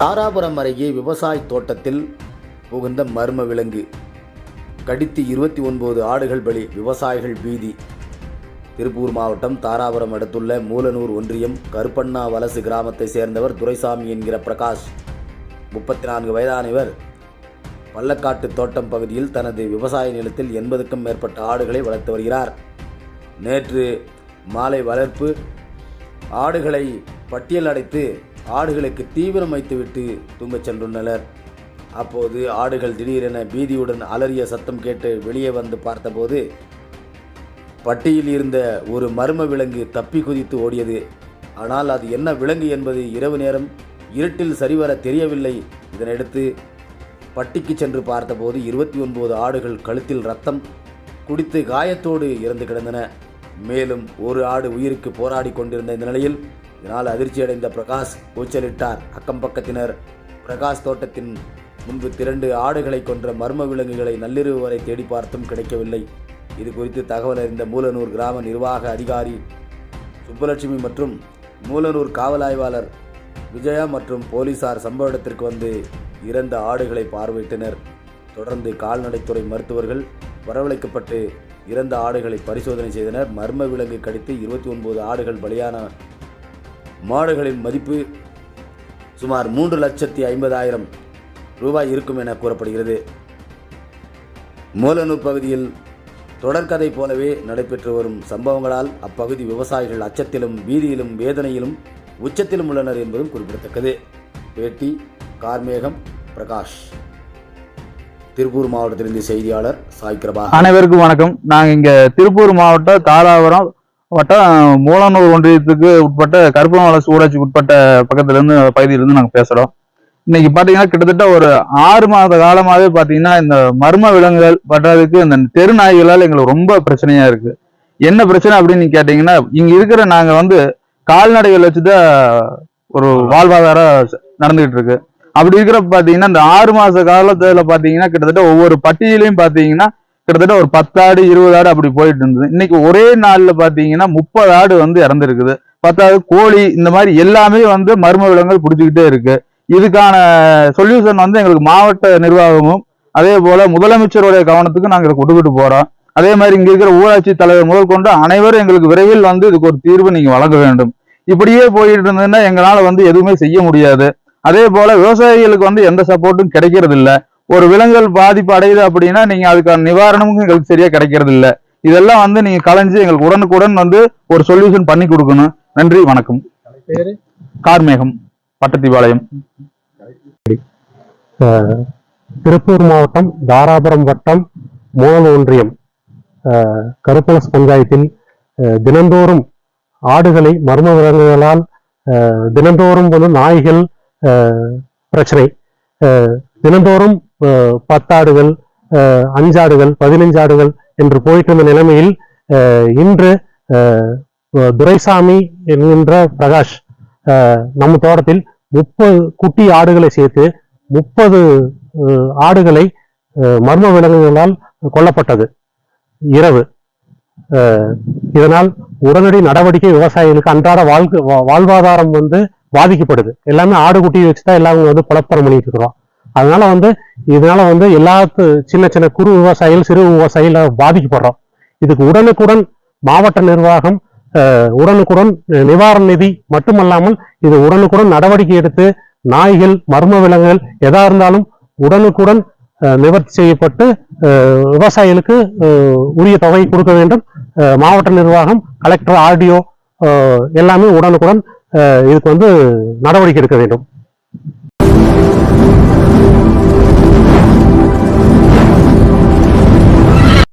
தாராபுரம் அருகே விவசாய தோட்டத்தில் புகுந்த மர்ம விலங்கு. கடித்து இருபத்தி ஒன்பது ஆடுகள் பலி விவசாயிகள் பீதி. திருப்பூர் மாவட்டம் தாராபுரம் அடுத்துள்ள மூலனூர் ஒன்றியம் கருப்பண்ணா வலசு கிராமத்தை சேர்ந்தவர் துரைசாமி என்கிற பிரகாஷ். முப்பத்தி நான்கு வயதானவர். பள்ளக்காட்டு தோட்டம் பகுதியில் தனது விவசாய நிலத்தில் எண்பதுக்கும் மேற்பட்ட ஆடுகளை வளர்த்து வருகிறார். நேற்று மாலை வளர்ப்பு ஆடுகளை பட்டியல் அடைத்து ஆடுகளுக்கு தீவிரம் வைத்துவிட்டு தூங்கச் சென்றுள்ளனர். அப்போது ஆடுகள் திடீரென பீதியுடன் அலறிய சத்தம் கேட்டு வெளியே வந்து பார்த்தபோது பட்டியில் இருந்த ஒரு மர்ம விலங்கு தப்பி குதித்து ஓடியது. ஆனால் அது என்ன விலங்கு என்பது இரவு நேரம் இருட்டில் சரிவர தெரியவில்லை. இதனையடுத்து பட்டிக்கு சென்று பார்த்தபோது இருபத்தி ஒன்பது ஆடுகள் கழுத்தில் ரத்தம் குடித்து காயத்தோடு இறந்து கிடந்தன. மேலும் ஒரு ஆடு உயிருக்கு போராடி கொண்டிருந்த இந்த நிலையில் இதனால் அதிர்ச்சியடைந்த பிரகாஷ் கூச்சலிட்டார். அக்கம் பக்கத்தினர் பிரகாஷ் தோட்டத்தின் முன்பு திரண்டு ஆடுகளை கொன்ற மர்ம விலங்குகளை நள்ளிரவு வரை தேடி பார்த்தும் கிடைக்கவில்லை. இது குறித்து தகவல் அறிந்த மூலனூர் கிராம நிர்வாக அதிகாரி சுப்புலட்சுமி மற்றும் மூலனூர் காவல் ஆய்வாளர் விஜயா மற்றும் போலீசார் சம்பவ இடத்திற்கு வந்து இறந்த ஆடுகளை பார்வையிட்டனர். தொடர்ந்து கால்நடைத்துறை மருத்துவர்கள் வரவழைக்கப்பட்டு இறந்த ஆடுகளை பரிசோதனை செய்தனர். மர்ம விலங்கு கடித்து இருபத்தி ஒன்பது ஆடுகள் பலியான மாடுகளின் மதிப்பு சுமார் மூன்று லட்சத்தி ஐம்பதாயிரம் ரூபாய் இருக்கும் என கூறப்படுகிறது. மூலனூர் பகுதியில் தொடர்கதை போலவே நடைபெற்று வரும் சம்பவங்களால் அப்பகுதி விவசாயிகள் அச்சத்திலும் வீதியிலும் வேதனையிலும் உச்சத்திலும் உள்ளனர் என்பதும் குறிப்பிடத்தக்கது. பேட்டி கார்மேகம் பிரகாஷ். திருப்பூர் மாவட்டத்திலிருந்து செய்தியாளர் சாய் கிருபா அனைவருக்கும் வணக்கம். நாங்கள் இங்கே திருப்பூர் மாவட்டம் தாராபுரம் வட்டம் மூலனூர் ஒன்றியத்துக்கு உட்பட்ட கருப்பமலை ஊராட்சிக்கு உட்பட்ட பக்கத்துலேருந்து பகுதியிலேருந்து நாங்கள் பேசுகிறோம் இன்னைக்கு பார்த்தீங்கன்னா கிட்டத்தட்ட ஒரு ஆறு மாத காலமாகவே பார்த்தீங்கன்னா இந்த மர்ம விலங்குகள் பற்றதுக்கு இந்த தெரு நாய்களால் எங்களுக்கு ரொம்ப பிரச்சனையாக இருக்குது என்ன பிரச்சனை அப்படின்னு கேட்டிங்கன்னா இங்கே இருக்கிற நாங்கள் வந்து கால்நடைகள் வச்சுதான் ஒரு வாழ்வாதாரம் நடந்துகிட்டு இருக்கு. அப்படி இருக்கிற பாத்தீங்கன்னா இந்த ஆறு மாச காலத்துல பாத்தீங்கன்னா கிட்டத்தட்ட ஒவ்வொரு பட்டியலையும் பாத்தீங்கன்னா கிட்டத்தட்ட ஒரு பத்து ஆடு இருபது ஆடு அப்படி போயிட்டு இருந்தது. இன்னைக்கு ஒரே நாள்ல பாத்தீங்கன்னா முப்பது ஆடு வந்து இறந்துருக்குது. பத்தாவது கோழி இந்த மாதிரி எல்லாமே வந்து மர்ம விலங்குகள் பிடிச்சிக்கிட்டே இருக்கு. இதுக்கான சொல்யூஷன் வந்து எங்களுக்கு மாவட்ட நிர்வாகமும் அதே போல முதலமைச்சருடைய கவனத்துக்கு நாங்கள் இதை போறோம். அதே மாதிரி இங்க இருக்கிற ஊராட்சி தலைவர் முதல் கொண்டு அனைவரும் எங்களுக்கு விரைவில் வந்து இதுக்கு ஒரு தீர்வு நீங்க வழங்க வேண்டும். இப்படியே போயிட்டு இருந்ததுன்னா எங்களால வந்து எதுவுமே செய்ய முடியாது. அதே போல விவசாயிகளுக்கு வந்து எந்த சப்போர்ட்டும் கிடைக்கிறது இல்ல ஒரு விலங்குகள் பாதிப்பு அடையுது அப்படின்னா நீங்க அதுக்கான நிவாரணமும் எங்களுக்கு சரியா கிடைக்கிறது இல்ல இதெல்லாம் வந்து நீங்க கலைஞ்சு எங்களுக்கு உடனுக்குடன் வந்து ஒரு சொல்யூஷன் பண்ணி கொடுக்கணும். நன்றி வணக்கம். கார்மேகம் பட்டத்திபாளையம். திருப்பூர் மாவட்டம் தாராபுரம் வட்டம் மூல ஒன்றியம். கருப்பலஸ் பஞ்சாயத்தில் தினந்தோறும் ஆடுகளை மர்ம விலங்குகளால் தினந்தோறும் வந்து நாய்கள் பிரச்சனை. தினந்தோறும் பத்தாடுகள் அஞ்சாடுகள் பதினைஞ்சாடுகள் என்று போயிட்டு இருந்த நிலைமையில் இன்று துரைசாமி என்கின்ற பிரகாஷ் நம்ம தோட்டத்தில் முப்பது குட்டி ஆடுகளை சேர்த்து முப்பது ஆடுகளை மர்ம விலங்குகளால் கொல்லப்பட்டது. இரவு. இதனால் உடனடி நடவடிக்கை விவசாயிகளுக்கு அன்றாட வாழ்க்கை வா- வாழ்வாதாரம் வந்து பாதிக்கப்படுது. எல்லாமே ஆடு குட்டி வச்சு தான் எல்லாரும் வந்து பலப்பரம் பண்ணிட்டு இருக்கிறோம். அதனால வந்து இதனால வந்து எல்லாத்து சின்ன சின்ன குறு விவசாயிகள் சிறு விவசாயிகள் பாதிக்கப்படுறோம். இதுக்கு உடனுக்குடன் மாவட்ட நிர்வாகம் உடனுக்குடன் நிவாரண நிதி மட்டுமல்லாமல் இது உடனுக்குடன் நடவடிக்கை எடுத்து நாய்கள் மர்ம விலங்குகள் எதா இருந்தாலும் உடனுக்குடன் நிவர்த்தி செய்யப்பட்டு விவசாயிகளுக்கு உரிய தொகை கொடுக்க வேண்டும். மாவட்ட நிர்வாகம் கலெக்டர் ஆர்டிஓ எல்லாமே உடனுக்குடன் இதுக்கு வந்து நடவடிக்கை எடுக்க வேண்டும்.